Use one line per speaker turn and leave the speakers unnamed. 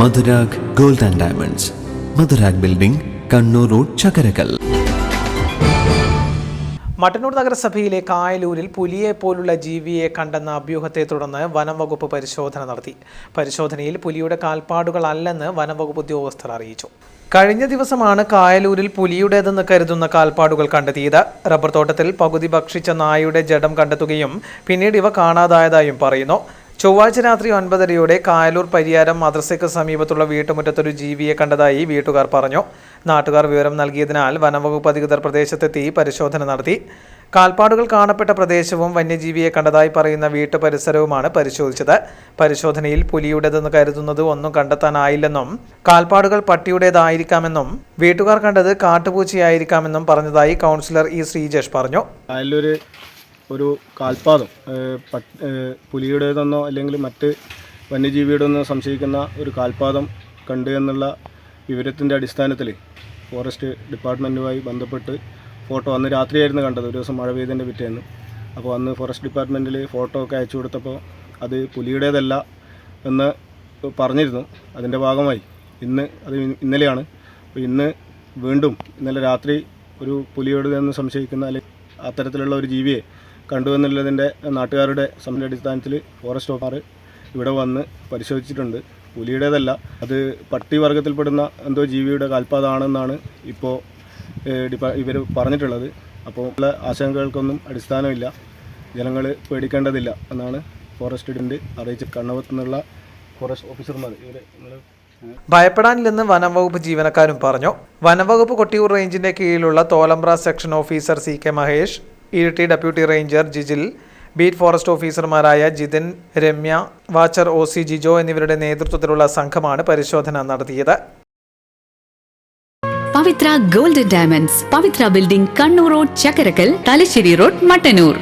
Madhurag gold and diamonds. Madhurag building Kannur road Chakkarakkal.
Mattannur നഗരസഭയിലെ കായലൂരിൽ പുലിയെ പോലുള്ള ജീവിയെ കണ്ടെന്ന അഭ്യൂഹത്തെ തുടർന്ന് വനംവകുപ്പ് പരിശോധന നടത്തി. പരിശോധനയിൽ പുലിയുടെ കാൽപ്പാടുകളല്ലെന്ന് വനംവകുപ്പ് ഉദ്യോഗസ്ഥർ അറിയിച്ചു. കഴിഞ്ഞ ദിവസമാണ് കായലൂരിൽ പുലിയുടേതെന്ന് കരുതുന്ന കാൽപ്പാടുകൾ കണ്ടെത്തിയത്. റബ്ബർ തോട്ടത്തിൽ പകുതി ഭക്ഷിച്ച നായയുടെ ജഡം കണ്ടെത്തുകയും പിന്നീട് ഇവ കാണാതായതായും പറയുന്നു. ചൊവ്വാഴ്ച രാത്രി ഒൻപതരയോടെ കായലൂർ പരിയാരം മദ്രസയ്ക്ക് സമീപത്തുള്ള വീട്ടുമുറ്റത്തൊരു ജീവിയെ കണ്ടതായി വീട്ടുകാർ പറഞ്ഞു. നാട്ടുകാർ വിവരം നൽകിയതിനാൽ വനംവകുപ്പ് അധികൃതർ പ്രദേശത്തെത്തി പരിശോധന നടത്തി. കാൽപ്പാടുകൾ കാണപ്പെട്ട പ്രദേശവും വന്യജീവിയെ കണ്ടതായി പറയുന്ന വീട്ടു പരിസരവുമാണ് പരിശോധിച്ചത്. പരിശോധനയിൽ പുലിയുടേതെന്ന് കരുതുന്നത് ഒന്നും കണ്ടെത്താനായില്ലെന്നും കാൽപ്പാടുകൾ പട്ടിയുടേതായിരിക്കാമെന്നും വീട്ടുകാർ കണ്ടത് കാട്ടുപൂച്ചയായിരിക്കാമെന്നും പറഞ്ഞതായി കൗൺസിലർ ഇ ശ്രീജേഷ് പറഞ്ഞു.
ഒരു കാൽപാദം പുലിയുടേതെന്നോ അല്ലെങ്കിൽ മറ്റ് വന്യജീവിയുടെന്നോ സംശയിക്കുന്ന ഒരു കാൽപാദം കണ്ട് എന്നുള്ള വിവരത്തിന്റെ അടിസ്ഥാനത്തിൽ ഫോറസ്റ്റ് ഡിപ്പാർട്ട്മെന്റുമായി ബന്ധപ്പെട്ട് ഫോട്ടോ അന്ന് രാത്രിയായിരുന്നു കണ്ടത്. ഒരു ദിവസം മഴ പെയ്തതിന്റെ പിറ്റേന്ന്. അപ്പോൾ അന്ന് ഫോറസ്റ്റ് ഡിപ്പാർട്ട്മെന്റിൽ ഫോട്ടോ ഒക്കെ അയച്ചു കൊടുത്തപ്പോൾ അത് പുലിയുടേതല്ല എന്ന് പറഞ്ഞിരുന്നു. അതിന്റെ ഭാഗമായി ഇന്ന് അത് ഇന്നലെയാണ്. അപ്പോൾ ഇന്ന് വീണ്ടും ഇന്നലെ രാത്രി ഒരു പുലിയുടേതെന്ന് സംശയിക്കുന്ന അല്ലെങ്കിൽ അത്തരത്തിലുള്ള ഒരു ജീവിയെ കണ്ടു എന്നുള്ളതിന്റെ നാട്ടുകാരുടെ സമയ അടിസ്ഥാനത്തിൽ ഫോറസ്റ്റ് ഓഫീസർ ഇവിടെ വന്ന് പരിശോധിച്ചിട്ടുണ്ട്. പുലിയുടേതല്ല അത് പട്ടി വർഗത്തിൽപ്പെടുന്ന എന്തോ ജീവിയുടെ കാൽപാതാണെന്നാണ് ഇപ്പോൾ ഇവർ പറഞ്ഞിട്ടുള്ളത്. അപ്പോൾ ഉള്ള ആശങ്കകൾക്കൊന്നും അടിസ്ഥാനമില്ല. ജനങ്ങൾ പേടിക്കേണ്ടതില്ല എന്നാണ് ഫോറസ്റ്റ് ഡിന്റെ അറിയിച്ച് കണ്ണവത്ത് നിന്നുള്ള ഫോറസ്റ്റ് ഓഫീസർമാർ. ഇവർ
ഭയപ്പെടാനില്ലെന്ന് വനം വകുപ്പ് ജീവനക്കാരും പറഞ്ഞു. വനം വകുപ്പ് കൊട്ടിയൂർ റേഞ്ചിന്റെ കീഴിലുള്ള Tholambra section officer C K Mahesh Iritty deputy ranger Jijil beat forest ഓഫീസർമാരായ Jithin Ramya watcher O C Jijo എന്നിവരുടെ നേതൃത്വത്തിലുള്ള സംഘമാണ് പരിശോധന നടത്തിയത്.
Pavithra golden diamonds Pavithra building Kannur road Chakkarakkal Thalassery road Mattannur.